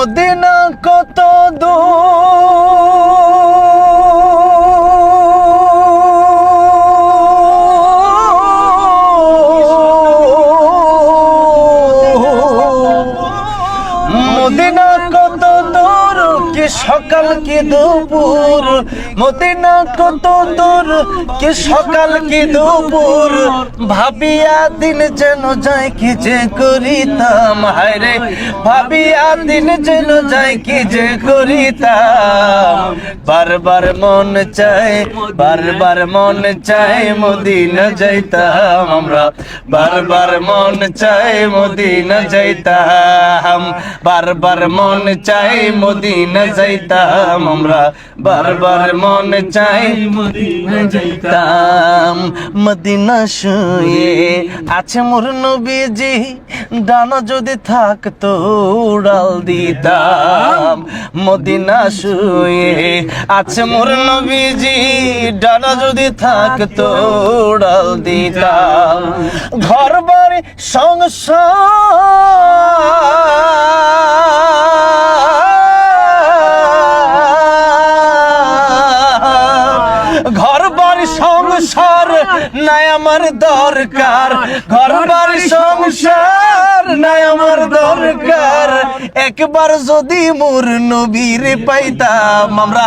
Medina কত Medina সকাল কি দুপুর মদিনা কত দূর, কি সকাল কি দুপুর, ভাবিয়া দিন যেন যায় কি যে করিতাম, হায়রে, ভাবিয়া দিন যেন যায় কি যে করিতাম। বারবার মন চায়, বারবার মন চায় মদিনা যাইতাম আমরা। বারবার মন চায় মদিনা যাইতাম, বারবার মন চাই মদিনা যাইতাম আমরা, বারবার মন চাই মদিনা যাইতাম। মদিনা শুয়ে আছে মোর নবীজি, ডানা যদি থাকতো উড়াল দিতাম। মদিনা শুয়ে আছে মোর নবীজি, ডানা যদি থাকতো উড়াল দিতাম। ঘর বাড়ি সংসার সংসার নাই আমার দরকার। ঘর, বাড়ি, সংসার নাই আমার দরকার। একবার যদি মোর নবীর পাইতাম আমরা,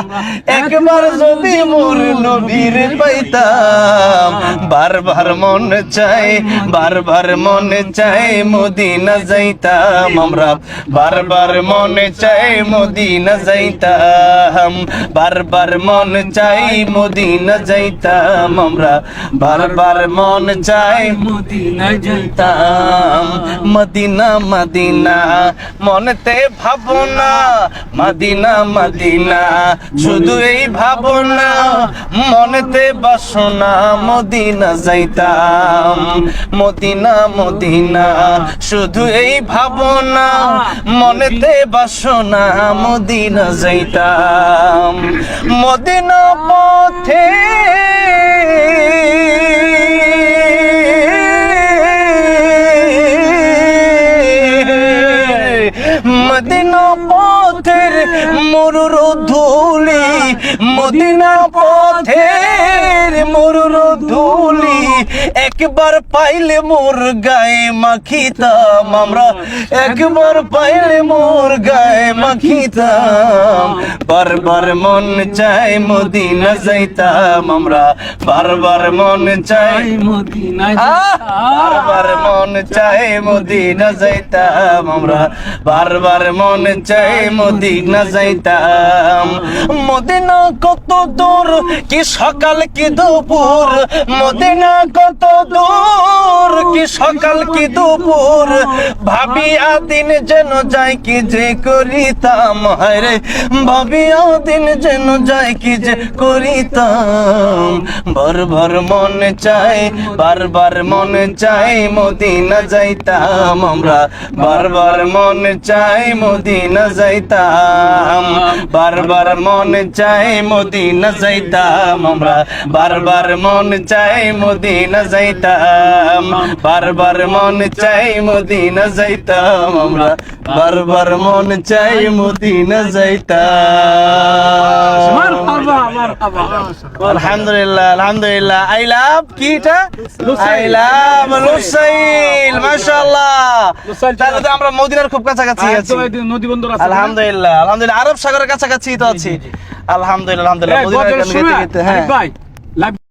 একবার যদি মোর নবীর পাইতাম। বারবার মন চাই, বারবার মন চাই মদিনা যাইতাম আমরা। বারবার মন চাই মদিনা যাইতাম। বারবার মন চাই মদিনা যাইতাম আমরা। বারবার মন চাই মদিনা যাইতাম মদিনা মদিনা, মনতে ভাবনা। মদিনা মদিনা শুধু এই ভাবনা। মনেতে বাসনা, মদিনা যাইতাম। মদিনা মদিনা শুধু এই ভাবনা। মনেতে বাসনা, মদিনা যাইতাম। মদিনা পথে মদিনা পথের মরুর ধুলি মদিনা পথের মরুর ধুলি একবার পাইলে মোর গায়ে মাখিতাম আমরা। একবার পাইলে মোর গায়ে মাখিতাম। বারবার মন চাই মদিনা যাইতাম আমরা। বারবার মন চাই মদিনা বারবার মন চাই মদিনা যাইতাম আমরা। বারবার মন চাই মদিনা যাইতাম। মদিনা কত দূর কি সকাল কি দুপুর? মদিনা কত দূর, কি সকাল, কি দুপুর? ভাবিয়া দিন যেন যাই কি যে করিতাম? হায়রে ভাবিয়া দিন যেন যাই কি যে করিতাম? বারবার মন চাই বারবার মন চাই, মদিনা যাইতাম আমরা। বারবার মন চাই, মদিনা যাইতাম। বারবার মন চাই, মদিনা যাইতাম আমরা। বারবার মন চাই, মদিনা যাইতাম। বারবার মন চাই মদিনা যাইতাম আমরা। বারবার মন চাই মদিনা যাইতাম। আলহামদুলিল্লাহ আলহামদুলিল্লাহ। আই লাভ কিটা আই লাভ লুসাইল মাশাআল্লাহ। তাহলে তো আমরা মদিনার খুব কাছাকাছি আছি। নদী বন্দর আছে আলহামদুলিল্লাহ আলহামদুলিল্লাহ। আরব সাগরের কাছাকাছি তো আছি। আলহামদুলিল্লাহ আলহামদুলিল্লাহ। মদিনার গাইতে হ্যাঁ। ভাই।